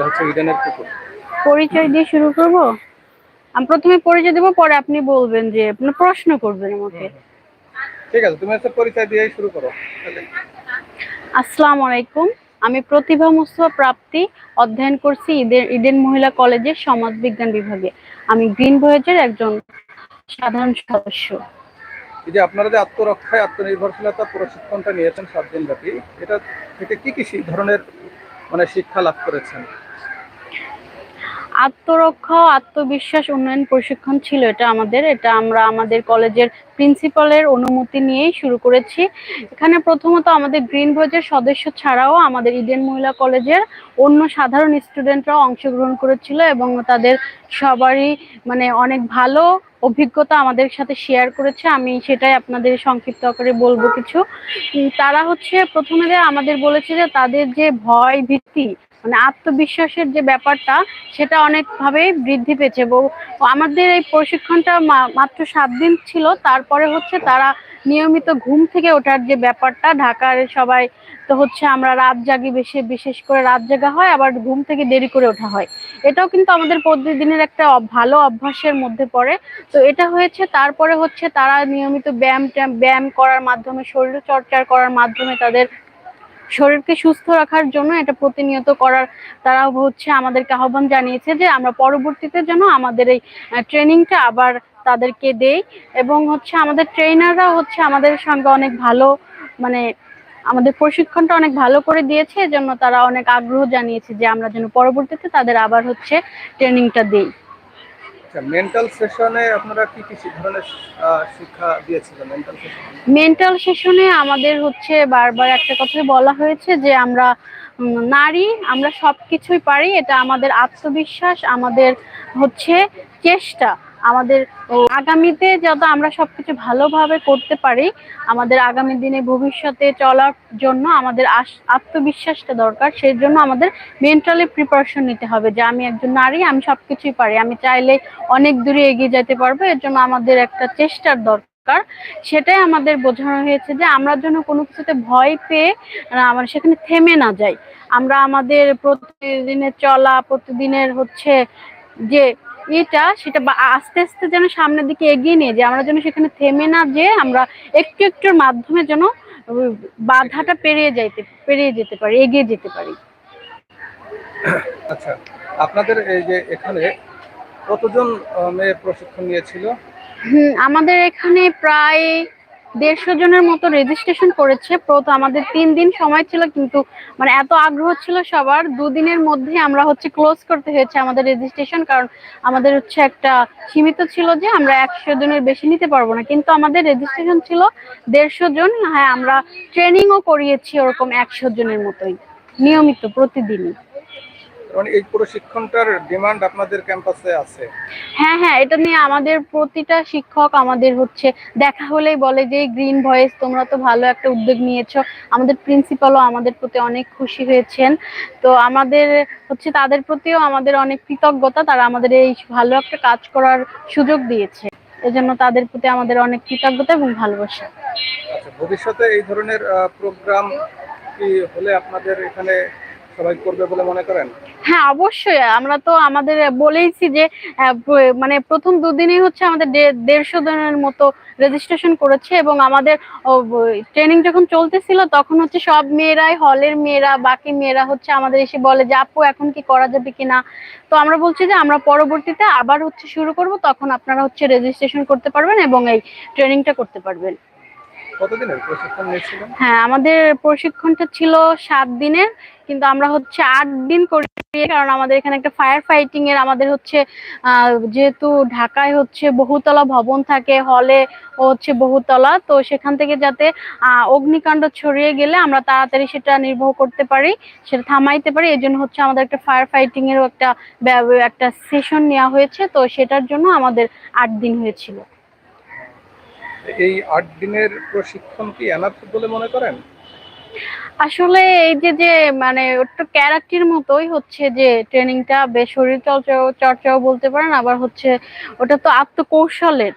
এটা হচ্ছে ইডেনের পুকুর পরিচয় দিয়ে শুরু করব? আমি প্রথমে পরিচয় দেবো পরে আপনি বলবেন যে আপনি প্রশ্ন করবেন আমাকে। ঠিক আছে তুমি হচ্ছে পরিচয় দিয়েই শুরু করো। আসসালামু আলাইকুম। আমি প্রতিভা মুস্তফা প্রাপ্তি অধ্যয়ন করছি ইডেন ইডেন মহিলা কলেজের সমাজ বিজ্ঞান বিভাগে। আমি গ্রিন ভয়েজের একজন সাধারণ সদস্য। এই যে আপনারা যে আত্মরক্ষায় আত্মনির্ভরশীলতা প্রশিক্ষণটা নিয়েছেন সাত দিন ব্যাপী এটা থেকে কি কি ধরনের মানে শিক্ষা লাভ করেছেন? আত্মরক্ষা আত্মবিশ্বাস উন্নয়ন প্রশিক্ষণ ছিল এটা আমাদের। এটা আমরা আমাদের কলেজের প্রিন্সিপালের অনুমতি নিয়েই শুরু করেছি। এখানে প্রথমত আমাদের গ্রিন ভোজের সদস্য ছাড়াও আমাদের ইডেন মহিলা কলেজের অন্য সাধারণ স্টুডেন্টরাও অংশগ্রহণ করেছিল এবং তাদের সবারই মানে অনেক ভালো অভিজ্ঞতা আমাদের সাথে শেয়ার করেছে। আমি সেটাই আপনাদের সংক্ষিপ্ত আকারে বলব কিছু। তারা হচ্ছে প্রথমে আমাদের বলেছে যে তাদের যে ভয় ভীতি মানে আত্মবিশ্বাসের যে ব্যাপারটা, সেটা অনেকভাবেই বৃদ্ধি পেয়েছে। আমাদের এই প্রশিক্ষণটা মাত্র সাত দিন ছিল, তারপরে হচ্ছে তারা নিয়মিত ঘুম থেকে ওঠার যে ব্যাপারটা, ঢাকার সবাই তো হচ্ছে আমরা রাত জাগি বেশি, বিশেষ করে রাত জাগা হয়, আবার ঘুম থেকে দেরি করে ওঠা হয়। এটাও কিন্তু আমাদের প্রতিদিনের একটা ভালো অভ্যাসের মধ্যে পড়ে। তো এটা হয়েছে, তারপরে হচ্ছে তারা নিয়মিত ব্যায়াম ব্যায়াম করার মাধ্যমে শরীর চর্চা করার মাধ্যমে তাদের শরীরকে সুস্থ রাখার জন্য এটা প্রতিনিয়ত করার তারা হচ্ছে আমাদেরকে আহ্বান জানিয়েছে যে আমরা পরবর্তীতে যেন আমাদের এই ট্রেনিংটা আবার তাদেরকে দেই এবং হচ্ছে আমাদের ট্রেনাররা হচ্ছে আমাদের সঙ্গে অনেক ভালো মানে আমাদের প্রশিক্ষণটা অনেক ভালো করে দিয়েছে, এজন্য তারা অনেক আগ্রহ জানিয়েছে যে আমরা যেন পরবর্তীতে তাদের আবার হচ্ছে ট্রেনিংটা দেই। আচ্ছা মেন্টাল সেশনে আপনারা কি কি ধরনের শিক্ষা দিয়েছিলেন মেন্টাল সেশনে মেন্টাল সেশনে আমাদের হচ্ছে বারবার একটা কথাই বলা হয়েছে যে আমরা নারী, আমরা সবকিছুই পারি, এটা আমাদের আত্মবিশ্বাস, আমাদের হচ্ছে চেষ্টা। আমাদের আগামীতে যত আমরা সবকিছু ভালোভাবে করতে পারি, আমাদের আগামী দিনে ভবিষ্যতে চলার জন্য আমাদের আত্মবিশ্বাসটা দরকার। সেই জন্য আমাদের মেন্টালি প্রিপারেশন নিতে হবে যে আমি একজন নারী, আমি সবকিছুই পারি। আমি চাইলে অনেক দূরে এগিয়ে যেতে পারব, এর জন্য আমাদের একটা চেষ্টার দরকার। সেটাই আমাদের বোঝানো হয়েছে যে আমরা যেন কোনো কিছুতে ভয় পেয়ে আমরা সেখানে থেমে না যাই। আমরা আমাদের প্রতিদিনের চলা, প্রতিদিনের হচ্ছে যে এটা সেটা আস্তে আস্তে যেন সামনের দিকে এগিয়ে নিয়ে যে আমরা যেন সেখানে থেমে না যে আমরা একটু একটুর মাধ্যমে যেন বাধাটা পেরিয়ে যাইতে পেরিয়ে যেতে পারি এগিয়ে যেতে পারি। আচ্ছা আপনাদের এই যে এখানে কতজন মেয়ে প্রশিক্ষণ নিয়েছিল? আমাদের এখানে প্রায় দেড়শো জনের মতো রেজিস্ট্রেশন করেছে। প্রথম আমাদের তিন দিন সময় ছিল কিন্তু মানে এত আগ্রহ ছিল সবার। দুদিনের মধ্যে আমরা হচ্ছে ক্লোজ করতে হয়েছে আমাদের রেজিস্ট্রেশন কারণ আমাদের হচ্ছে একটা সীমিত ছিল যে আমরা একশো জনের বেশি নিতে পারব না। কিন্তু আমাদের রেজিস্ট্রেশন ছিল দেড়শো জন। হ্যাঁ আমরা ট্রেনিংও করিয়েছি ওরকম একশো জনের মতোই। নিয়মিত, প্রতিদিনই। মানে এই প্রশিক্ষণটার ডিমান্ড আপনাদের ক্যাম্পাসে আছে? হ্যাঁ হ্যাঁ এটা নিয়ে আমাদের প্রতিটা শিক্ষক আমাদের হচ্ছে দেখা হলেই বলে যে গ্রিন ভয়েস তোমরা তো ভালো একটা উদ্যোগ নিয়েছো। আমাদের প্রিন্সিপালও আমাদের প্রতি অনেক খুশি হয়েছেন। তো আমাদের হচ্ছে তাদের প্রতিও আমাদের অনেক কৃতজ্ঞতা তারা আমাদের এই ভালো একটা কাজ করার সুযোগ দিয়েছে। এজন্য তাদের প্রতি আমাদের অনেক কৃতজ্ঞতা এবং ভালোবাসা। আচ্ছা ভবিষ্যতে এই ধরনের প্রোগ্রাম কি হলে আপনাদের এখানে সবাই করবে বলে মনে করেন? হ্যাঁ অবশ্যই। আমরা তো আমাদের বলেইছি যে মানে প্রথম দুদিনই হচ্ছে আমাদের দেড়শো জনের মতো রেজিস্ট্রেশন করেছে এবং আমাদের ট্রেনিং যখন চলতেছিল, তখন হচ্ছে সব মেয়েরাই হলের মেয়েরা, বাকি মেয়েরা হচ্ছে আমাদের এসে বলে যে, আপু, এখন কি করা যাবে কিনা? তো আমরা বলছি যে, আমরা পরবর্তীতে আবার হচ্ছে শুরু করব, তখন আপনারা হচ্ছে রেজিস্ট্রেশন করতে পারবেন এবং এই ট্রেনিংটা করতে পারবেন। হ্যাঁ আমাদের প্রশিক্ষণটা ছিল সাত দিনের, কিন্তু আমরা হচ্ছে আট দিন করি কারণ আমাদের এখানে একটা ফায়ার ফাইটিং এর আমাদের হচ্ছে যেহেতু ঢাকায় হচ্ছে বহুতলা ভবন থাকে হলে হচ্ছে বহুতলা, তো সেখান থেকে যাতে অগ্নিকাণ্ড ছড়িয়ে গেলে আমরা তাড়াতাড়ি সেটা নির্বাহ করতে পারি, সেটা থামাইতে পারি, এই জন্য হচ্ছে আমাদের একটা ফায়ার ফাইটিং এরও একটা একটা সেশন নেওয়া হয়েছে, তো সেটার জন্য আমাদের আট দিন হয়েছিল। এই আট দিনের প্রশিক্ষণ কি এনাফ বলে মনে করেন? আসলে এই যে যে মানে ওটা ক্যারাক্টির মতোই হচ্ছে যে ট্রেনিংটা বেশ শরীর চর্চাও চর্চাও বলতে পারেন, আবার হচ্ছে ওটা তো আত্মকৌশলের।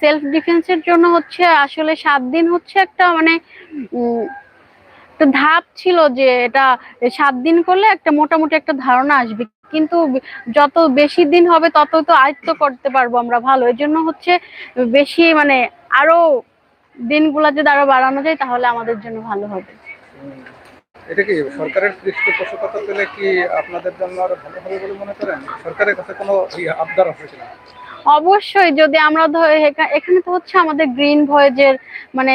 সেলফ ডিফেন্সের জন্য হচ্ছে আসলে সাত দিন হচ্ছে একটা মানে একটা ধাপ ছিল যে এটা সাত দিন করলে একটা মোটামুটি একটা ধারণা আসবে। কিন্তু যত বেশি দিন হবে তত তো আয়ত্ত করতে পারব আমরা ভালো। এর জন্য হচ্ছে বেশি মানে আরও দিনগুলা যদি আরও বাড়ানো যায় তাহলে আমাদের জন্য ভালো হবে। এটা কি সরকারের পৃষ্ঠপোষকতা পেলে কি আপনাদের জন্য আরও ভালো হবে বলে মনে করেন? সরকারের কাছে কোনো আবদার আছে কিনা? অবশ্যই যদি আমরা এখানে তো হচ্ছে আমাদের গ্রিন ভয়েজের মানে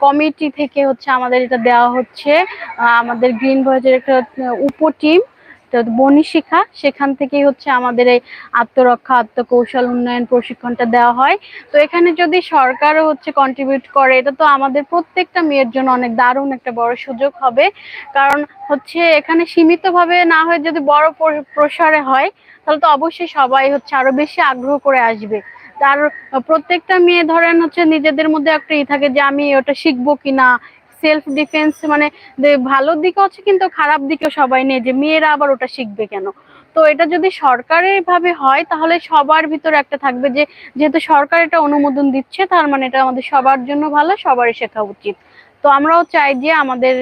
কমিটি থেকে হচ্ছে আমাদের এটা দেওয়া হচ্ছে। আমাদের গ্রিন ভয়েজের একটা উপ টিম। বনি শিখা, সেখান থেকেই হচ্ছে আমাদের এই আত্মরক্ষা, আত্মকৌশল উন্নয়ন প্রশিক্ষণটা দেওয়া হয়। তো এখানে যদি সরকারও হচ্ছে কন্ট্রিবিউট করে, এটা তো আমাদের প্রত্যেকটা মেয়ের জন্য অনেক দারুণ একটা বড় সুযোগ হবে। কারণ হচ্ছে এখানে সীমিতভাবে না হয়ে যদি বড় প্রসারে হয়, তাহলে তো অবশ্যই সবাই হচ্ছে আরও বেশি আগ্রহ করে আসবে। তার প্রত্যেকটা মেয়ে ধরেন হচ্ছে নিজেদের মধ্যে একটা ই থাকে যে আমি ওটা শিখব কিনা সেলফ ডিফেন্স মানে ভালো দিকও আছে কিন্তু খারাপ দিকেও সবাই নেই যে মেয়েরা আবার ওটা শিখবে কেন? তো এটা যদি সরকারের ভাবে হয় তাহলে সবার ভিতরে একটা থাকবে যে যেহেতু সরকার এটা অনুমোদন দিচ্ছে তার মানে এটা আমাদের সবার জন্য ভালো সবারই শেখা উচিত। তো আমরাও চাই যে আমাদের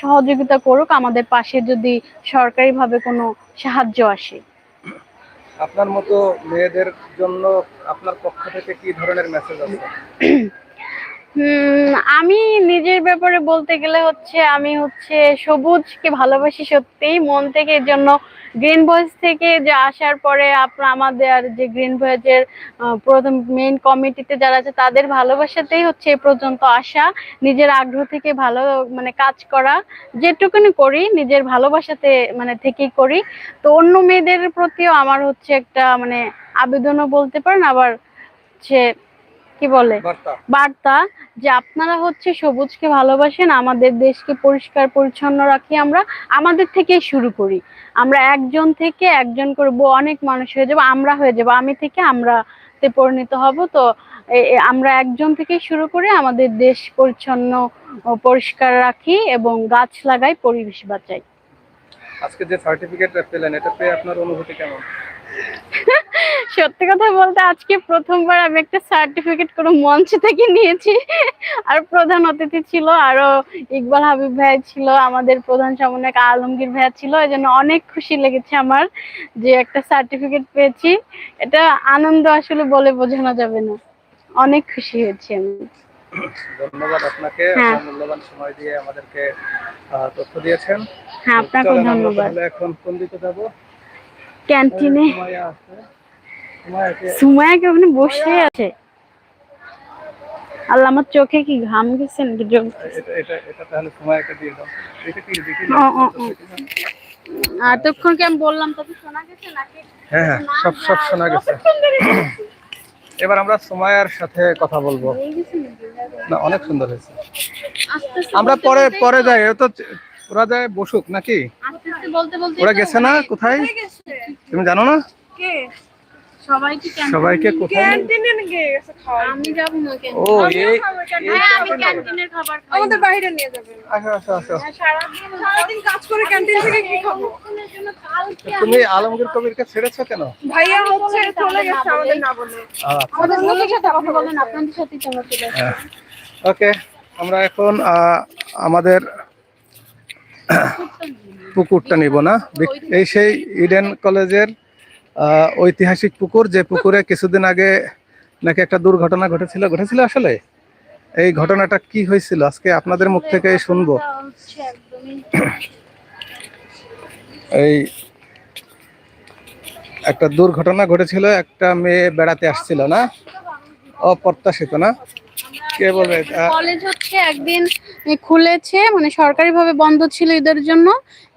সহযোগিতা করুক আমাদের পাশে যদি সরকারিভাবে কোনো সাহায্য আসে। আপনার মতো মেয়েদের জন্য আপনার পক্ষ থেকে কি ধরনের মেসেজ আছে আমি নিজের ব্যাপারে বলতে গেলে হচ্ছে আমি হচ্ছে সবুজকে ভালোবাসি সত্যিই। মন থেকে এর জন্য গ্রিন ভয়েস থেকে যে আসার পরে আপনার আমাদের যে গ্রিন ভয়েজের প্রথম মেইন কমিটিতে যারা আছে তাদের ভালোবাসাতেই হচ্ছে এ পর্যন্ত আসা। নিজের আগ্রহ থেকে ভালো মানে কাজ করা। যেটুকুনি করি, নিজের ভালোবাসাতে মানে থেকেই করি। তো অন্য মেয়েদের প্রতিও আমার হচ্ছে একটা মানে আবেদনও বলতে পারেন, আবার হচ্ছে কি বলে? বার্তা। যে আপনারা হচ্ছে সবুজকে ভালোবাসেন আমাদের দেশকে পরিষ্কার পরিচ্ছন্ন রাখি আমরা আমাদের থেকেই শুরু করি। আমরা একজন থেকে একজন করব অনেক মানুষ হয়ে যাব আমরা হয়ে যাব। আমি থেকে আমরা তে পরিণত হব। তো আমরা একজন থেকে শুরু করে আমাদের দেশ পরিচ্ছন্ন পরিষ্কার রাখি এবং গাছ লাগাই পরিবেশ বাঁচাই। আজকে যে সার্টিফিকেটটা পেলেন এটা পেয়ে আপনার অনুভূতি কেমন? সত্যি কথা বলতে আজকে প্রথমবার আমি একটা সার্টিফিকেট কোনো মঞ্চ থেকে নিয়েছি। আর প্রধান অতিথি ছিল আরও ইকবাল হাবিব ভাই ছিল আমাদের প্রধান সমন্বয়ক আলমগীর ভাইয়া ছিল এই জন্য অনেক খুশি লেগেছে আমার যে একটা সার্টিফিকেট পেয়েছি। এটা আনন্দ আসলে বলে বোঝানো যাবে না। অনেক খুশি হয়েছি আমি। ধন্যবাদ আপনাকে। হ্যাঁ। মূল্যবান সময় দিয়ে আমাদেরকে তথ্য দিয়েছেন। হ্যাঁ আমরা ধন্যবাদ। এখন কোন দিকে যাব। ক্যান্টিনে। সুমায়াকে ওখানে বসে আছে? আল্লাহ আমার চোখে কি ঘাম গেছে নাকি এটা কি আমি বললাম তোকে শোনা গেছে নাকি? হ্যাঁ হ্যাঁ সব সব শোনা গেছে। এবার আমরা সুমাইয়ার সাথে কথা বলব। না অনেক সুন্দর হয়েছে। আমরা পরে পরে যাই তো ওরা যায় বসুক নাকি? ওরা গেছে না কোথায়? তুমি জানো না? সবাইকে ক্যান্টিনে সবাইকে কোথায়? ক্যান্টিনে নিয়ে গেছে খাওয়া আমি যাব না কেন ও এই হ্যাঁ আমি ক্যান্টিনের খাবার খাই আমাদের বাইরে নিয়ে যাবেন আসো আসো আসো। সারাদিন সারাদিন কাজ করে ক্যান্টিন থেকে কি খাব? ওখানের জন্য কালকে তুমি আলমগীর কবিরকে ছেড়েছো কেন? ভাইয়া হচ্ছে চলে গেছে আমাদের না বলে। আচ্ছা। আমাদের লোকের সাথে আপনি বলেন আপনাদের সাথেই চলে চলে হ্যাঁ। ওকে আমরা এখন আমাদের পুকুরটা নিব না। এই সেই ইডেন কলেজের ঐতিহাসিক পুকুর, যে পুকুরে কিছুদিন আগে নাকি একটা দুর্ঘটনা ঘটেছিল ঘটেছিল আসলে? এই ঘটনাটা কি হয়েছিল? আজকে আপনাদের মুখ থেকে শুনব। এই একটা দুর্ঘটনা ঘটেছিল, একটা মেয়ে বেড়াতে আসছিল, না? অপ্রত্যাশিত, না? কে বলবে কলেজ হচ্ছে একদিন খুলেছে মানে সরকারিভাবে বন্ধ ছিল ঈদের জন্য।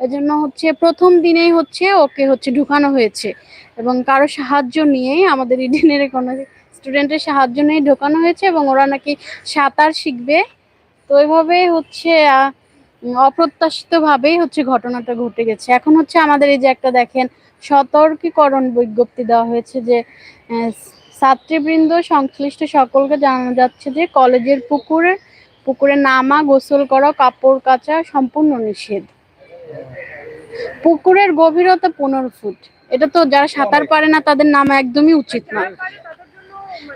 এজন্য হচ্ছে প্রথম দিনেই হচ্ছে ওকে হচ্ছে ঢুকানো হয়েছে। এবং কারও সাহায্য নিয়েই আমাদের ইডেনের কোনো স্টুডেন্টের সাহায্য নিয়ে ঢোকানো হয়েছে এবং ওরা নাকি সাঁতার শিখবে। তো ওইভাবেই হচ্ছে অপ্রত্যাশিতভাবেই হচ্ছে ঘটনাটা ঘটে গেছে। এখন হচ্ছে আমাদের এই যে একটা দেখেন, সতর্কীকরণ বিজ্ঞপ্তি দেওয়া হয়েছে যে ছাত্রীবৃন্দ সংশ্লিষ্ট সকলকে জানানো যাচ্ছে যে, কলেজের পুকুরে পুকুরে নামা, গোসল করা, কাপড় কাচা সম্পূর্ণ নিষেধ। পুকুরের গভীরতা পনেরো ফুট। এটা তো যারা সাঁতার পারে না তাদের নামা একদমই উচিত না।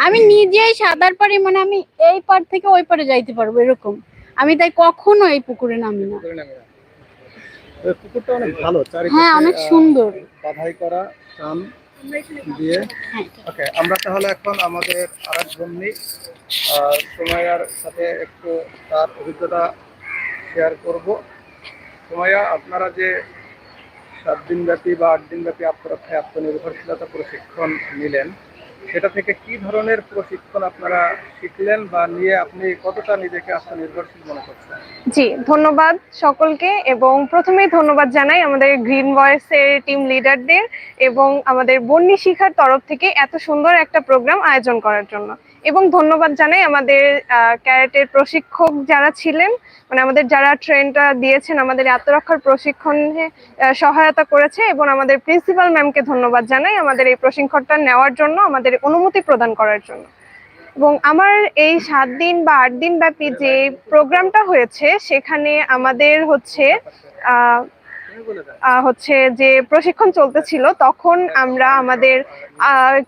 আমি নিজেই সাঁতার পারি মানে আমি এই পার থেকে ওই পারে যাইতে পারব এরকম। আমি তাই কখনো এই পুকুরে নামি না। পুকুরটা অনেক ভালো হ্যাঁ অনেক সুন্দর। বাধাই করা দিয়ে। হ্যাঁ। ওকে আমরা তাহলে এখন আমাদের আরেক বন্ধু সুমাইয়ার সাথে একটু তার অভিজ্ঞতা শেয়ার করব। আপনারা যে সাত দিন ব্যাপী বা আট দিন ব্যাপী আত্মরক্ষায় আত্মনির্ভরশীলতা প্রশিক্ষণ নিলেন। সেটা থেকে কি ধরনের প্রশিক্ষণ আপনারা শিখলেন বা নিয়ে আপনি কতটা নিজেকে আত্মনির্ভরশীল মনে করছেন? জি, ধন্যবাদ সকলকে এবং প্রথমেই ধন্যবাদ জানাই আমাদের গ্রিন ভয়েসের টিম লিডারদের এবং আমাদের বন্যী শিখার তরফ থেকে এত সুন্দর একটা প্রোগ্রাম আয়োজন করার জন্য। এবং ধন্যবাদ জানাই আমাদের ক্যারেটের প্রশিক্ষক যারা ছিলেন মানে আমাদের যারা ট্রেনটা দিয়েছেন, আমাদের আত্মরক্ষার প্রশিক্ষণে সহায়তা করেছে এবং আমাদের প্রিন্সিপাল ম্যামকে ধন্যবাদ জানাই আমাদের এই প্রশিক্ষণটা নেওয়ার জন্য, আমাদের অনুমতি প্রদান করার জন্য। এবং আমার এই সাত দিন বা আট দিন ব্যাপী যে প্রোগ্রামটা হয়েছে, সেখানে আমাদের হচ্ছে হচ্ছে যে প্রশিক্ষণ চলতেছিল, তখন আমরা আমাদের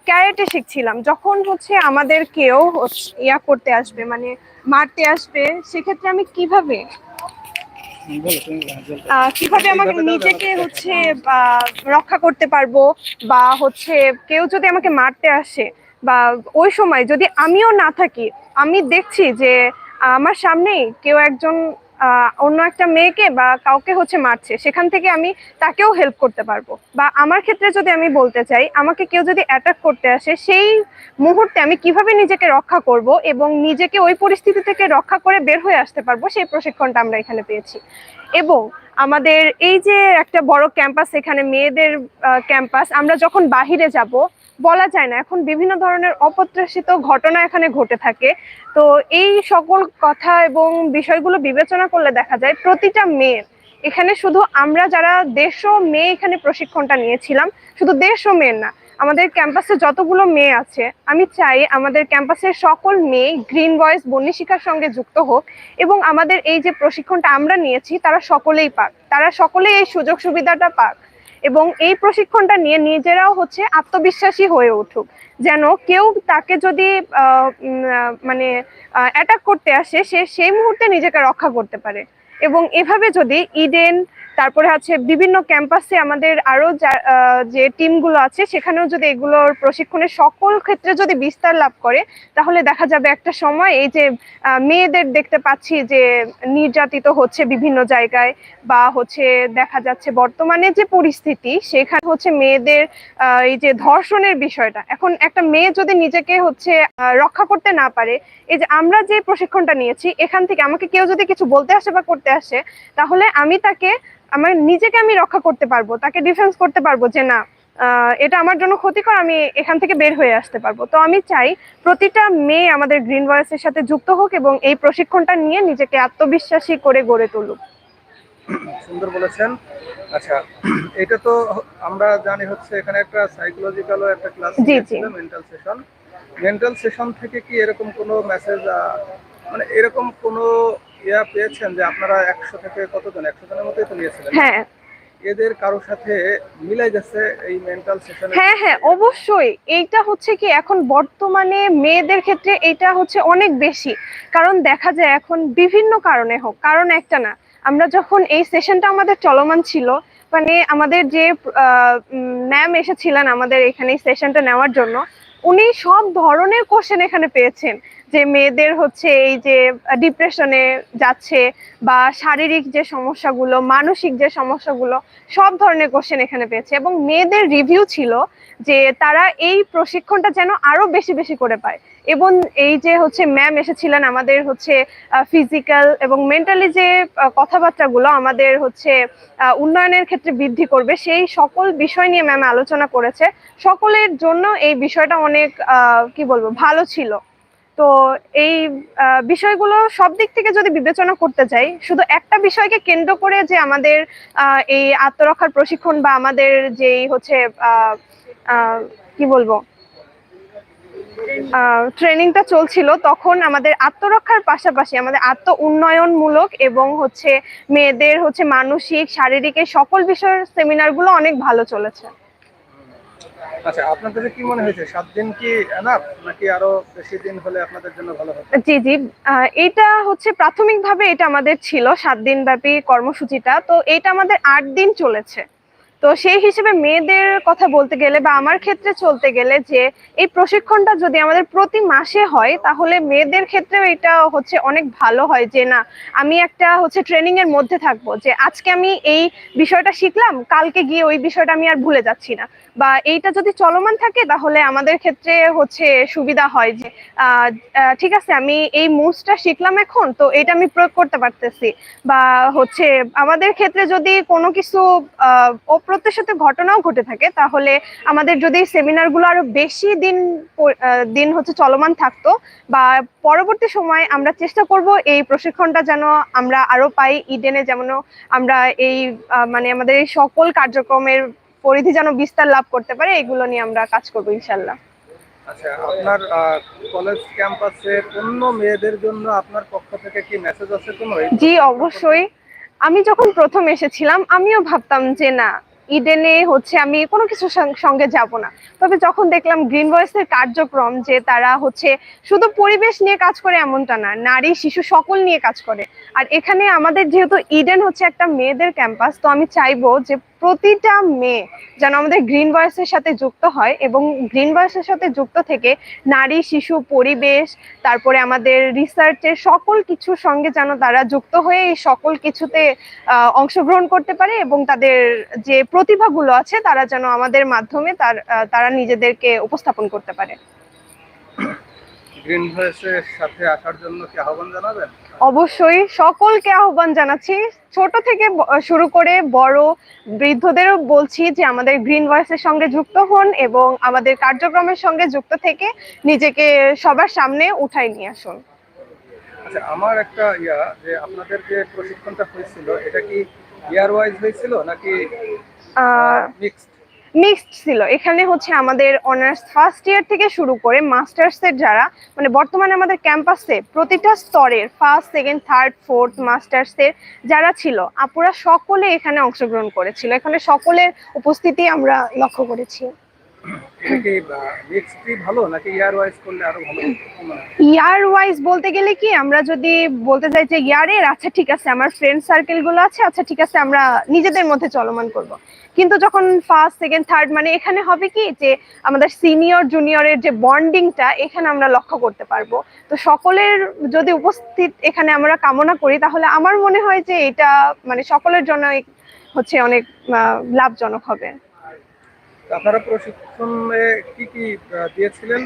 ক্যারেটে শিখছিলাম। যখন হচ্ছে আমাদের কেউ ইয়া করতে আসবে মানে মারতে আসবে, সেক্ষেত্রে আমি কীভাবে কীভাবে আমাকে নিজেকে হচ্ছে রক্ষা করতে পারব, বা হচ্ছে কেউ যদি আমাকে মারতে আসে, বা ওই সময় যদি আমিও না থাকি, আমি দেখছি যে আমার সামনেই কেউ একজন অন্য একটা মেয়েকে বা কাউকে হচ্ছে মারছে, সেখান থেকে আমি তাকেও হেল্প করতে পারব। বা আমার ক্ষেত্রে যদি আমি বলতে চাই, আমাকে কেউ যদি অ্যাটাক করতে আসে, সেই মুহূর্তে আমি কীভাবে নিজেকে রক্ষা করব এবং নিজেকে ওই পরিস্থিতি থেকে রক্ষা করে বের হয়ে আসতে পারব, সেই প্রশিক্ষণটা আমরা এখানে পেয়েছি। এবং আমাদের এই যে একটা বড় ক্যাম্পাস এখানে মেয়েদের ক্যাম্পাস আমরা যখন বাহিরে যাব বলা যায় না। এখন বিভিন্ন ধরনের অপ্রত্যাশিত ঘটনা এখানে ঘটে থাকে। তো এই সকল কথা এবং বিষয়গুলো বিবেচনা করলে দেখা যায় প্রতিটা মেয়ের এখানে শুধু আমরা যারা দেশ ও মেয়ে এখানে প্রশিক্ষণটা নিয়েছিলাম, শুধু দেশ ও মেয়ের না, আমাদের ক্যাম্পাসে যতগুলো মেয়ে আছে, আমি চাই আমাদের ক্যাম্পাসের সকল মেয়ে গ্রিন ভয়েস বন্যী শিক্ষার সঙ্গে যুক্ত হোক এবং আমাদের এই যে প্রশিক্ষণটা আমরা নিয়েছি, তারা সকলেই পাক, তারা সকলেই এই সুযোগ সুবিধাটা পাক। এবং এই প্রশিক্ষণটা নিয়ে নিজেরাও হচ্ছে আত্মবিশ্বাসী হয়ে উঠুক। যেন কেউ তাকে যদি মানে অ্যাটাক করতে আসে, সে সেই মুহূর্তে নিজেকে রক্ষা করতে পারে। এবং এভাবে যদি ইডেন তারপরে হচ্ছে বিভিন্ন ক্যাম্পাসে আমাদের আরও যা- যে টিমগুলো আছে, সেখানেও যদি এগুলোর প্রশিক্ষণের সকল ক্ষেত্রে যদি বিস্তার লাভ করে, তাহলে দেখা যাবে একটা সময় এই যে মেয়েদের দেখতে পাচ্ছি যে নির্যাতিত হচ্ছে বিভিন্ন জায়গায় বা হচ্ছে দেখা যাচ্ছে বর্তমানে যে পরিস্থিতি, সেখানে হচ্ছে মেয়েদের এই যে ধর্ষণের বিষয়টা। এখন একটা মেয়ে যদি নিজেকে হচ্ছে রক্ষা করতে না পারে, এই যে আমরা যে প্রশিক্ষণটা নিয়েছি, এখান থেকে আমাকে কেউ যদি কিছু বলতে আসে বা করতে আসে, তাহলে আমি তাকে আমার নিজেকে আমি রক্ষা করতে পারব তাকে ডিফেন্স করতে পারব যে না এটা আমার জন্য ক্ষতিকর আমি এখান থেকে বের হয়ে আসতে পারব। তো আমি চাই প্রতিটা মেয়ে আমাদের গ্রিন ভয়েসের সাথে যুক্ত হোক এবং এই প্রশিক্ষণটা নিয়ে নিজেকে আত্মবিশ্বাসী করে গড়ে তুলুক। সুন্দর বলেছেন। আচ্ছা এটা তো আমরা জানি হচ্ছে এখানে একটা সাইকোলজিক্যালও একটা class. Mental session mental session থেকে কি এরকম কোনো মেসেজ মানে এরকম কোনো ইয়া পেয়েছেন যে আপনারা একশো থেকে কতজন? একশো জনের মতোই তো নিয়েছিলেন। হ্যাঁ। এদের কারোর সাথে মিলে গেছে এই মেন্টাল সেশনে হ্যাঁ হ্যাঁ অবশ্যই। এইটা হচ্ছে কি এখন বর্তমানে মেয়েদের ক্ষেত্রে এটা হচ্ছে অনেক বেশি। কারণ দেখা যায় এখন বিভিন্ন কারণে হোক কারণ একটা না আমরা যখন এই সেশনটা আমাদের চলমান ছিল মানে আমাদের যে ম্যাম এসেছিলেন আমাদের এখানে সেশনটা নেওয়ার জন্য উনি সব ধরনের কোশ্চেন এখানে পেয়েছেন। যে মেয়েদের হচ্ছে এই যে ডিপ্রেশনে যাচ্ছে বা শারীরিক যে সমস্যাগুলো, মানসিক যে সমস্যাগুলো, সব ধরনের কোশ্চেন এখানে পেয়েছে। এবং মেয়েদের রিভিউ ছিল যে তারা এই প্রশিক্ষণটা যেন আরও বেশি বেশি করে পায়। এবং এই যে হচ্ছে ম্যাম এসেছিলেন আমাদের হচ্ছে ফিজিক্যাল এবং মেন্টালি যে কথাবার্তাগুলো আমাদের হচ্ছে উন্নয়নের ক্ষেত্রে বৃদ্ধি করবে, সেই সকল বিষয় নিয়ে ম্যাম আলোচনা করেছে। সকলের জন্য এই বিষয়টা অনেক কি বলব, ভালো ছিল। তো এই বিষয়গুলো সব দিক থেকে যদি বিবেচনা করতে চাই শুধু একটা বিষয়কে কেন্দ্র করে যে আমাদের এই আত্মরক্ষার প্রশিক্ষণ বা আমাদের যেই হচ্ছে কি বলব ট্রেনিংটা চলছিল তখন আমাদের আত্মরক্ষার পাশাপাশি আমাদের আত্ম উন্নয়নমূলক এবং হচ্ছে মেয়েদের হচ্ছে মানসিক শারীরিক এই সকল বিষয়ের সেমিনারগুলো অনেক ভালো চলেছে। আচ্ছা আপনার কি মনে হয়েছে সাত দিন কি এনাফ নাকি আরও বেশি দিন হলে আপনাদের জন্য ভালো হবে? জি জি এটা হচ্ছে প্রাথমিকভাবে এটা আমাদের ছিল সাত দিন ব্যাপী কর্মসূচিটা তো এটা আমাদের আট দিন চলেছে। তো সেই হিসেবে মেয়েদের কথা বলতে গেলে বা আমার ক্ষেত্রে চলতে গেলে যে এই প্রশিক্ষণটা যদি আমাদের প্রতি মাসে হয়, তাহলে মেয়েদের ক্ষেত্রেও এটা হচ্ছে অনেক ভালো হয় যে না, আমি একটা হচ্ছে ট্রেনিং এর মধ্যে থাকব যে আজকে আমি এই বিষয়টা শিখলাম, কালকে গিয়ে ওই বিষয়টা আমি আর ভুলে যাচ্ছি না। বা এইটা যদি চলমান থাকে, তাহলে আমাদের ক্ষেত্রে হচ্ছে সুবিধা হয় যে ঠিক আছে, আমি এই মুভসটা শিখলাম এখন, তো এটা আমি প্রয়োগ করতে পারতেছি। বা হচ্ছে আমাদের ক্ষেত্রে যদি কোনো কিছু অপ্রত্যাশিত ঘটনাও ঘটে থাকে তাহলে আমাদের যদি সেমিনারগুলো আরও বেশি দিন দিন হচ্ছে চলমান থাকতো বা পরবর্তী সময় আমরা চেষ্টা করব এই প্রশিক্ষণটা যেন আমরা আরও পাই ইডেনে যেমন আমরা এই মানে আমাদের এই সকল কার্যক্রমের পরিধি যেন বিস্তার লাভ করতে পারে এগুলো নিয়ে আমরা কাজ করব ইনশাল্লাহ আচ্ছা আপনার কলেজ ক্যাম্পাসের অন্য মেয়েদের জন্য আপনার পক্ষ থেকে কি মেসেজ আছে কোনো? জি অবশ্যই। আমি যখন প্রথম এসেছিলাম আমিও ভাবতাম যে না ইডেনে হচ্ছে আমি কোনো কিছুর সঙ্গে যাব না। তবে যখন দেখলাম গ্রিন ভয়েসের কার্যক্রম যে তারা হচ্ছে শুধু পরিবেশ নিয়ে কাজ করে এমনটা না, নারী, শিশু সকল নিয়ে কাজ করে। আর এখানে আমাদের যেহেতু ইডেন হচ্ছে একটা মেয়েদের ক্যাম্পাস, তো আমি চাইব যে প্রতিটা মেয়ে যেন আমাদের গ্রিন ভয়েসের সাথে যুক্ত হয় এবং গ্রিন ভয়েসের সাথে যুক্ত থেকে নারী, শিশু, পরিবেশ, তারপরে আমাদের রিসার্চের সকল কিছুর সঙ্গে যেন তারা যুক্ত হয়ে এই সকল কিছুতে অংশগ্রহণ করতে পারে এবং তাদের যে প্রতিভাগুলো আছে তারা যেন আমাদের মাধ্যমে তার তারা নিজেদেরকে উপস্থাপন করতে পারে। গ্রিন ভয়েসের সাথে আসার জন্য কি আহ্বান জানাবেন? অবশ্যই সকলকে আহ্বান জানাচ্ছি। ছোট থেকে শুরু করে বড় বৃদ্ধদেরও বলছি যে আমাদের গ্রিন ভয়েসের সঙ্গে যুক্ত হন এবং আমাদের কার্যক্রমের সঙ্গে যুক্ত থেকে নিজেকে সবার সামনে উঠাই নিয়ে আসুন। আচ্ছা আমার একটা ইয়া যে আপনাদের যে প্রশিক্ষণটা হয়েছিল এটা কি ইয়ার ওয়াইজ হয়েছিল নাকি মিক্সড মিক্সড ছিল। এখানে হচ্ছে আমাদের অনার্স ফার্স্ট ইয়ার থেকে শুরু করে মাস্টার্স এর যারা মানে বর্তমানে আমাদের ক্যাম্পাসে প্রতিটা স্তরের first second third fourth masters এর যারা ছিল আপুরা সকলে এখানে অংশগ্রহণ করেছিল। এখানে সকলের উপস্থিতি আমরা লক্ষ্য করেছি। ইয়ার ওয়াইজ বলতে গেলে কি আমরা যদি বলতে চাই যে ইয়ারের আচ্ছা ঠিক আছে আমার ফ্রেন্ড সার্কেলগুলো আছে আচ্ছা ঠিক আছে আমরা নিজেদের মধ্যে চলমান করব। কিন্তু যখন ফার্স্ট সেকেন্ড থার্ড মানে এখানে হবে কি যে আমাদের সিনিয়র জুনিয়রের যে বন্ডিংটা এখানে আমরা লক্ষ্য করতে পারব। তো সকলের যদি উপস্থিত এখানে আমরা কামনা করি তাহলে আমার মনে হয় যে এটা মানে সকলের জন্য হচ্ছে অনেক লাভজনক হবে। আপনারা প্রশিক্ষণে কি কি দিয়েছিলেন?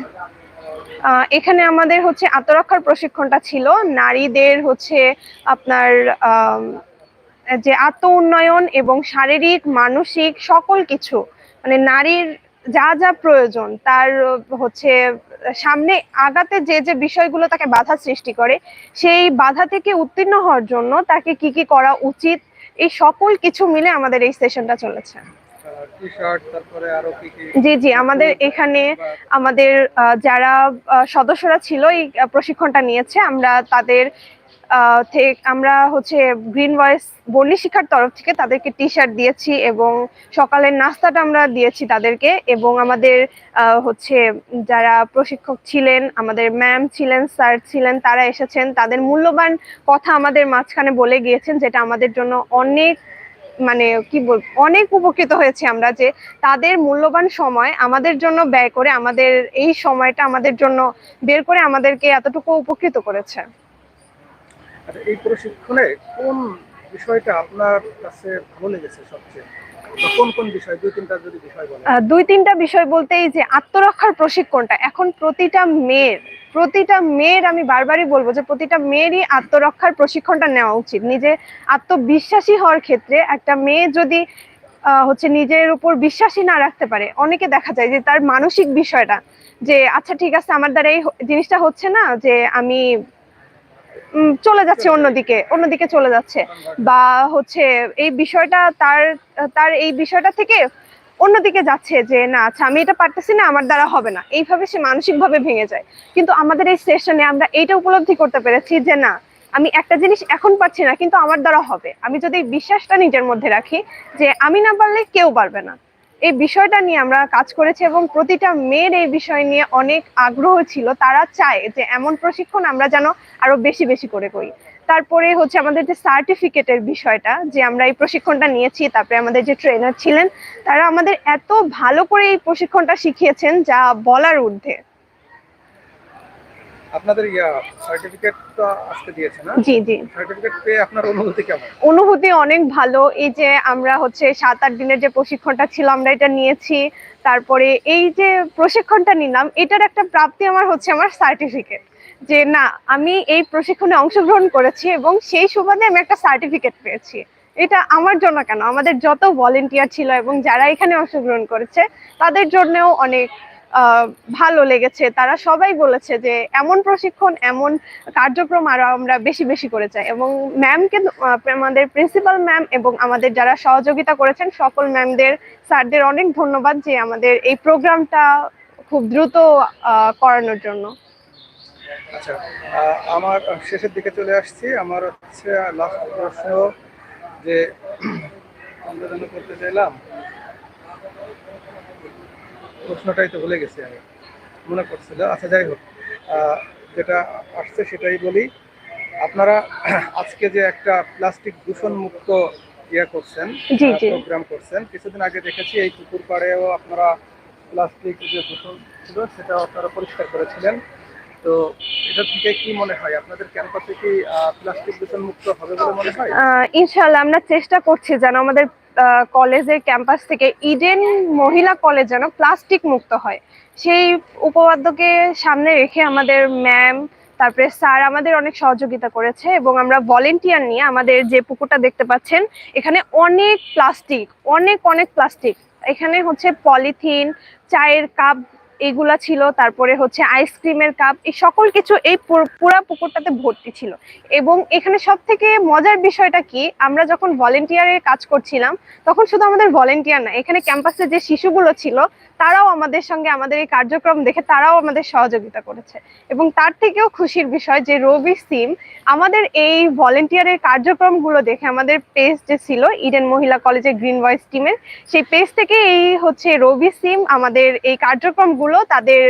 এখানে আমাদের হচ্ছে আত্মরক্ষার প্রশিক্ষণটা ছিল। নারীদের হচ্ছে আপনার যে আত্ম উন্নয়ন এবং শারীরিক মানসিক সকল কিছু মানে নারীর যা যা প্রয়োজন তার হচ্ছে সামনে আগাতে যে যে বিষয়গুলো তাকে বাধা সৃষ্টি করে সেই বাধা থেকে উত্তীর্ণ হওয়ার জন্য তাকে কি কি করা উচিত এই সকল কিছু মিলে আমাদের এই সেশনটা চলেছে। জি জি আমাদের এখানে আমাদের যারা সদস্যরা ছিল এই প্রশিক্ষণটা নিয়েছে আমরা তাদের আমরা হচ্ছে গ্রিন ভয়েস বন্যী শিক্ষার তরফ থেকে তাদেরকে টি শার্ট দিয়েছি এবং সকালের নাস্তাটা আমরা দিয়েছি তাদেরকে এবং আমাদের হচ্ছে যারা প্রশিক্ষক ছিলেন, আমাদের ম্যাম ছিলেন স্যার ছিলেন, তারা এসেছেন। তাদের মূল্যবান কথা আমাদের মাঝখানে বলে গিয়েছেন যেটা আমাদের জন্য অনেক মানে কি বল, অনেক উপকৃত হয়েছে আমরা যে তাদের মূল্যবান সময় আমাদের জন্য ব্যয় করে আমাদের এই সময়টা আমাদের জন্য বের করে আমাদেরকে এতটুকু উপকৃত করেছে। আচ্ছা এই প্রশিক্ষণে কোন বিষয়টা আপনার কাছে ভালো লেগেছে সবচেয়ে? দুই তিনটা বিষয় বলতে যে আত্মরক্ষার প্রশিক্ষণটা, এখন প্রতিটা মেয়ের প্রতিটা মেয়ের আমি বারবারই বলব যে প্রতিটা মেয়েরই আত্মরক্ষার প্রশিক্ষণটা নেওয়া উচিত। নিজে আত্মবিশ্বাসী হওয়ার ক্ষেত্রে একটা মেয়ে যদি হচ্ছে নিজের উপর বিশ্বাসী না রাখতে পারে, অনেকে দেখা যায় যে তার মানসিক বিষয়টা যে আচ্ছা ঠিক আছে, আমার দ্বারা এই জিনিসটা হচ্ছে না যে আমি চলে যাচ্ছে অন্যদিকে অন্যদিকে চলে যাচ্ছে। বা হচ্ছে এই বিষয়টা তার তার এই বিষয়টা থেকে অন্যদিকে যাচ্ছে যে না আচ্ছা আমি এটা পারতেছি না আমার দ্বারা হবে না। এইভাবে সে মানসিকভাবে ভেঙে যায়। কিন্তু আমাদের এই সেশনে আমরা এইটা উপলব্ধি করতে পেরেছি যে না আমি একটা জিনিস এখন পারছি না কিন্তু আমার দ্বারা হবে। আমি যদি বিশ্বাসটা নিজের মধ্যে রাখি যে আমি না পারলে কেউ পারবে না। এই বিষয়টা নিয়ে আমরা কাজ করেছি এবং প্রতিটা মেয়ের এই বিষয় নিয়ে অনেক আগ্রহ ছিল। তারা চায় যে এমন প্রশিক্ষণ আমরা যেন আরও বেশি বেশি করে করি। তারপরে হচ্ছে আমাদের যে সার্টিফিকেটের বিষয়টা, যে আমরা এই প্রশিক্ষণটা নিয়েছি, তারপরে আমাদের যে ট্রেনার ছিলেন, তারা আমাদের এত ভালো করে এই প্রশিক্ষণটা শিখিয়েছেন যা বলার ঊর্ধ্বে। আপনাদের ইয়া সার্টিফিকেট আজকে দিয়েছে না? জি জি। সার্টিফিকেট পেয়ে আপনার অনুভূতি কেমন? অনুভূতি অনেক ভালো। এই যে আমরা হচ্ছে সাত আট দিনের যে প্রশিক্ষণটা ছিল আমরা এটা নিয়েছি। তারপরে এই যে প্রশিক্ষণটা নিলাম এটার একটা প্রাপ্তি আমার হচ্ছে আমার সার্টিফিকেট যে না আমি এই প্রশিক্ষণে অংশগ্রহণ করেছি এবং সেই সুবাদে আমি একটা সার্টিফিকেট পেয়েছি। এটা আমার জন্য কেন? আমাদের যত ভলেন্টিয়ার ছিল এবং যারা এখানে অংশগ্রহণ করেছে তাদের জন্যও অনেক ভালো লেগেছে। তারা সবাই বলেছে যে এমন প্রশিক্ষণ, এমন কার্যক্রম আরও আমরা বেশি বেশি করে চাই। এবং ম্যামকে আমাদের প্রিন্সিপাল ম্যাম এবং আমাদের যারা সহযোগিতা করেছেন, সকল ম্যামদের স্যারদের অনেক ধন্যবাদ যে আমাদের এই প্রোগ্রামটা খুব দ্রুত করানোর জন্য। আচ্ছা আমার শেষের দিকে চলে আসছি। আমার হচ্ছে লাস্ট প্রশ্ন যে, আমরা যেন করতে চাইলাম প্রশ্নটাই তো ভুলে গেছি আমি। মনে পড়ছিল। আচ্ছা যাই হোক যেটা আসছে সেটাই বলি। আপনারা আজকে যে একটা প্লাস্টিক দূষণ মুক্ত ইয়ে করছেন। প্রোগ্রাম করছেন কিছুদিন আগে দেখেছি এই পুকুর পাড়েও আপনারা প্লাস্টিক যে দূষণ ছিল সেটাও আপনারা পরিষ্কার করেছিলেন। তো এটা থেকে কি মনে হয়? আপনাদের ক্যাম্পাসে কি প্লাস্টিক দূষণ মুক্ত হবে বলে মনে হয়? আহ, ইনশাল্লাহ আমরা চেষ্টা করছি যেন আমাদের কলেজের ক্যাম্পাস থেকে ইডেন মহিলা কলেজ যেন প্লাস্টিক মুক্ত হয়। সেই উপপাদ্যকে সামনে রেখে আমাদের ম্যাম, তারপরে স্যার আমাদের অনেক সহযোগিতা করেছে এবং আমরা ভলেন্টিয়ার নিয়ে আমাদের যে পুকুরটা দেখতে পাচ্ছেন, এখানে অনেক প্লাস্টিক, অনেক অনেক প্লাস্টিক। এখানে হচ্ছে পলিথিন, চায়ের কাপ এগুলা ছিল, তারপরে হচ্ছে আইসক্রিমের কাপ এই সকল কিছু এই পুরা পুকুরটাতে ভর্তি ছিল। এবং এখানে সব থেকে মজার বিষয়টা কি, আমরা যখন ভলেন্টিয়ারের কাজ করছিলাম, তখন শুধু আমাদের ভলেন্টিয়ার না, এখানে ক্যাম্পাসে যে শিশুগুলো ছিল তারাও আমাদের সঙ্গে আমাদের এই কার্যক্রম দেখে তারাও আমাদের সহযোগিতা করেছে। এবং তার থেকেও খুশির বিষয় যে রবি সিম আমাদের এই ভলেন্টিয়ারের কার্যক্রমগুলো দেখে আমাদের পেজ যে ছিল ইডেন মহিলা কলেজের গ্রিন ভয়েস টিমের সেই পেজ থেকে এই হচ্ছে রবি সিম আমাদের এই কার্যক্রমগুলো তাদের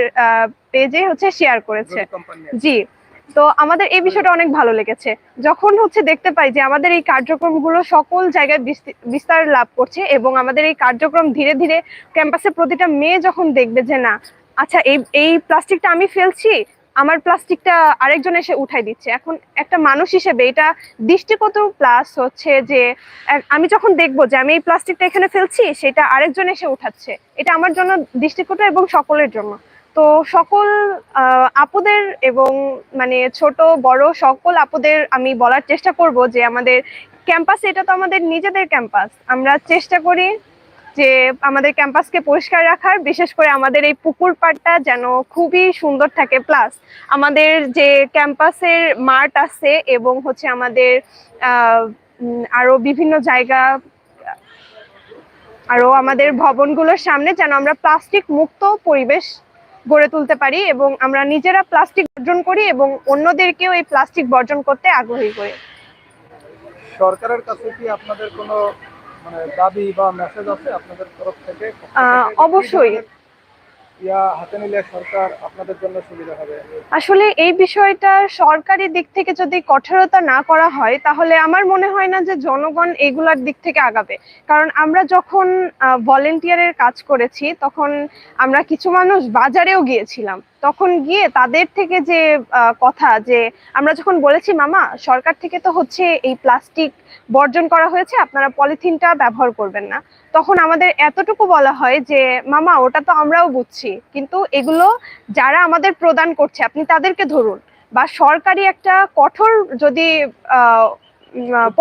পেজে হচ্ছে শেয়ার করেছে। জি। তো আমাদের এই বিষয়টা অনেক ভালো লেগেছে। যখন হচ্ছে দেখতে পাই যে আমাদের এই কার্যক্রমগুলো সকল জায়গায় বিস্তার লাভ করছে এবং আমাদের এই কার্যক্রম ধীরে ধীরে ক্যাম্পাসে প্রতিটা মেয়ে যখন দেখবে যে না আচ্ছা এই এই প্লাস্টিকটা আমি ফেলছি, আমার প্লাস্টিকটা আরেকজন এসে উঠাই দিচ্ছে। এখন একটা মানুষ হিসেবে এটা দৃষ্টিগত প্লাস হচ্ছে যে আমি যখন দেখব যে আমি এই প্লাস্টিকটা এখানে ফেলছি, সেটা আরেকজন এসে উঠাচ্ছে, এটা আমার জন্য দৃষ্টিকট এবং সকলের জন্য। তো সকল আপুদের এবং মানে ছোট, বড় সকল আপুদের আমি বলার চেষ্টা করব যে আমাদের ক্যাম্পাস, এটা তো আমাদের নিজেদের ক্যাম্পাস। আমরা চেষ্টা করি যে আমাদের ক্যাম্পাসকে পরিষ্কার রাখার, বিশেষ করে আমাদের এই পুকুর পাড়টা যেন খুবই সুন্দর থাকে। প্লাস আমাদের যে ক্যাম্পাসের মাঠ আছে এবং হচ্ছে আমাদের আরও বিভিন্ন জায়গা, আরও আমাদের ভবনগুলোর সামনে যেন আমরা প্লাস্টিক মুক্ত পরিবেশ গড়ে তুলতে পারি এবং আমরা নিজেরা প্লাস্টিক বর্জন করি এবং অন্যদেরকেও এই প্লাস্টিক বর্জন করতে আগ্রহী করি সরকারের কাছে কি আপনাদের কোনো মানে দাবি বা মেসেজ আছে আপনাদের তরফ থেকে অবশ্যই। আসলে এই বিষয়টা সরকারি দিক থেকে যদি কঠোরতা না করা হয়, তাহলে আমার মনে হয় না যে জনগণ এগুলার দিক থেকে আগাবে। কারণ আমরা যখন ভলেন্টিয়ারের কাজ করেছি, তখন আমরা কিছু মানুষ বাজারেও গিয়েছিলাম। তখন গিয়ে তাদের থেকে যে কথা যে, আমরা যখন বলেছি, মামা, সরকার থেকে তো হচ্ছে এই প্লাস্টিক বর্জন করা হয়েছে, আপনারা পলিথিনটা ব্যবহার করবেন না। তখন আমাদের এতটুকু বলা হয় যে, মামা, ওটা তো আমরাও বুঝছি, কিন্তু এগুলো যারা আমাদের প্রদান করছে, আপনি তাদেরকে ধরুন। বা সরকারি একটা কঠোর যদি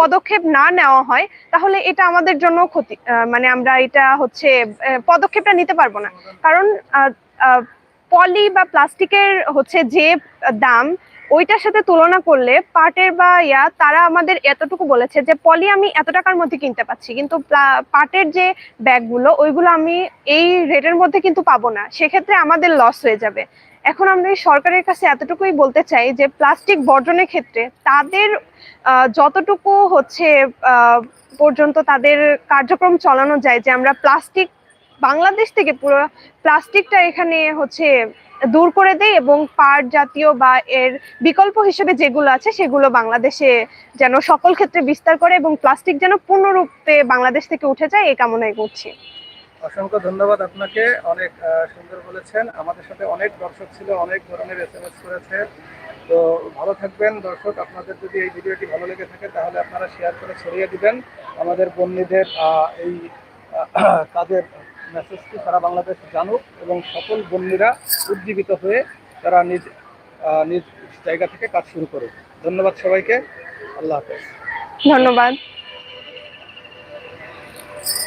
পদক্ষেপ না নেওয়া হয়, তাহলে এটা আমাদের জন্য ক্ষতি মানে আমরা এটা হচ্ছে পদক্ষেপটা নিতে পারব না। কারণ পলি বা প্লাস্টিকের হচ্ছে যে দাম, ওইটার সাথে তুলনা করলে পাটের বা ইয়া, তারা আমাদের এতটুকু বলেছে যে পলি আমি এত টাকার মধ্যে কিনতে পাচ্ছি। কিন্তু পাটের যে ব্যাগগুলো, ওইগুলো আমি এই রেটের মধ্যে কিন্তু পাবো না। সেক্ষেত্রে আমাদের লস হয়ে যাবে। এখন আমরা সরকারের কাছে এতটুকুই বলতে চাই যে প্লাস্টিক বর্জনের ক্ষেত্রে তাদের যতটুকু হচ্ছে পর্যন্ত তাদের কার্যক্রম চালানো যায় যে আমরা প্লাস্টিক বাংলাদেশ থেকে পুরো প্লাস্টিকটা এখানে হচ্ছে দূর করে দেয় এবং পাট জাতীয় বা এর বিকল্প হিসেবে যেগুলো আছে সেগুলো বাংলাদেশে যেন সকল ক্ষেত্রে বিস্তার করে এবং প্লাস্টিক যেন পূর্ণরূপে বাংলাদেশ থেকে উঠে যায়, এই কামনাই করছি। অসংখ্য ধন্যবাদ আপনাকে, অনেক সুন্দর বলেছেন। আমাদের সাথে অনেক দর্শক ছিল, অনেক ধরনের এস এম এস করেছে। তো ভালো থাকবেন দর্শক, আপনাদের যদি এই ভিডিওটি ভালো লেগে থাকে তাহলে আপনারা শেয়ার করে ছড়িয়ে দিবেন। আমাদের বন্যীদের এই কাজের মেসেজটি সারা বাংলাদেশ জানুক এবং সকল বন্যীরা উজ্জীবিত হয়ে তারা নিজ নিজ জায়গা থেকে কাজ শুরু করুক। ধন্যবাদ সবাইকে। আল্লাহ হাফেজ। ধন্যবাদ।